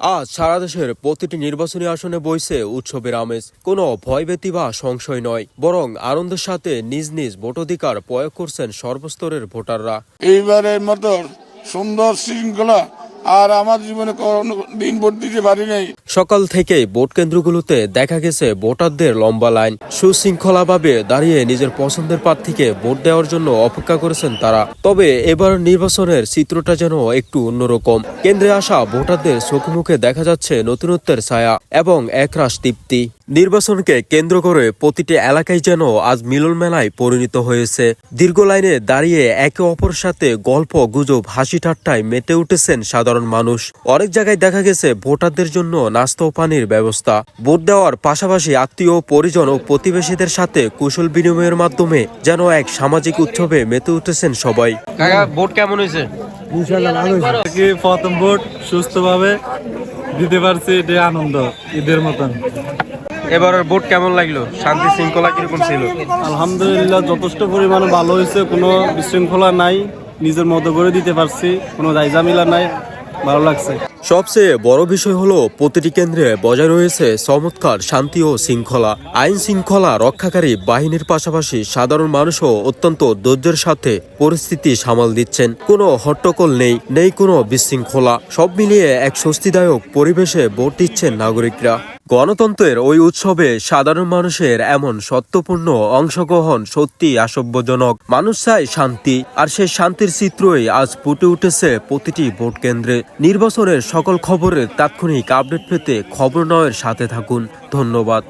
আজ সারা দেশের প্রতিটি নির্বাচনী আসনে বইছে উৎসবের আমেজ। কোনো ভয়ভীতি বা সংশয় নয়, বরং আনন্দের সাথে নিজ নিজ ভোটাধিকার প্রয়োগ করছেন সর্বস্তরের ভোটাররা। এইবারের মতো সুন্দর শৃঙ্খলা আর আমার জীবনে কোনো দিন ভোট দিতে পারি নাই। সকাল থেকেই ভোট কেন্দ্রগুলোতে দেখা গেছে ভোটারদের লম্বা লাইন। সুশৃঙ্খলাভাবে দাঁড়িয়ে নিজের পছন্দের প্রার্থীকে ভোট দেওয়ার জন্য অপেক্ষা করেছেন তারা। তবে এবার নির্বাচনের চিত্রটা যেন একটু অন্যরকম। কেন্দ্রে আসা ভোটারদের চোখে মুখে দেখা যাচ্ছে নতুনত্বের ছায়া এবং একরাশ তৃপ্তি। নির্বাচনকে কেন্দ্র করে প্রতিটি এলাকায় যেন আজ মিলন মেলায় পরিণত হয়েছে। দীর্ঘ লাইনে দাঁড়িয়ে একে অপরের সাথে গল্প, গুজব, হাসি ঠাট্টায় মেতে উঠেছেন সাধারণ মানুষ। অনেক জায়গায় দেখা গেছে ভোটারদের জন্য নাস্তা ও পানির ব্যবস্থা। ভোট দেওয়ার পাশাপাশি আত্মীয় পরিজন ও প্রতিবেশীদের সাথে কুশল বিনিময়ের মাধ্যমে যেন এক সামাজিক উৎসবে মেতে উঠেছেন সবাই। ভোট কেমন হয়েছে? প্রথম ভোট সুস্থভাবে দিতে পারছি এটা আনন্দ ঈদের মতন। এবারের ভোট কেমন লাগল? শান্তি শৃঙ্খলা কীরকম ছিল? আলহামদুলিল্লাহ যথেষ্ট পরিমাণে ভালো হয়েছে কোনো বিশৃঙ্খলা নাই নিজের মতো করে দিতে পারছি কোনো জায়জামিলা নাই। ভালো লাগছে। সবচেয়ে বড় বিষয় হলো, প্রতিটি কেন্দ্রে বজায় রয়েছে চমৎকার শান্তি ও শৃঙ্খলা। আইন শৃঙ্খলা রক্ষাকারী বাহিনীর পাশাপাশি সাধারণ মানুষও অত্যন্ত ধৈর্যের সাথে পরিস্থিতি সামাল দিচ্ছেন। কোনো হট্টকল নেই নেই কোনো বিশৃঙ্খলা। সব মিলিয়ে এক স্বস্তিদায়ক পরিবেশে ভোট দিচ্ছেন নাগরিকরা। গণতন্ত্রের ওই উৎসবে সাধারণ মানুষের এমন সত্যপূর্ণ অংশগ্রহণ সত্যি আসব্যজনক। মানুষ চায় শান্তি, আর সেই শান্তির চিত্রই আজ ফুটে উঠেছে প্রতিটি ভোট কেন্দ্রে। নির্বাচনের সকল খবরের তাৎক্ষণিক আপডেট পেতে খবর নয়ের সাথে থাকুন। ধন্যবাদ।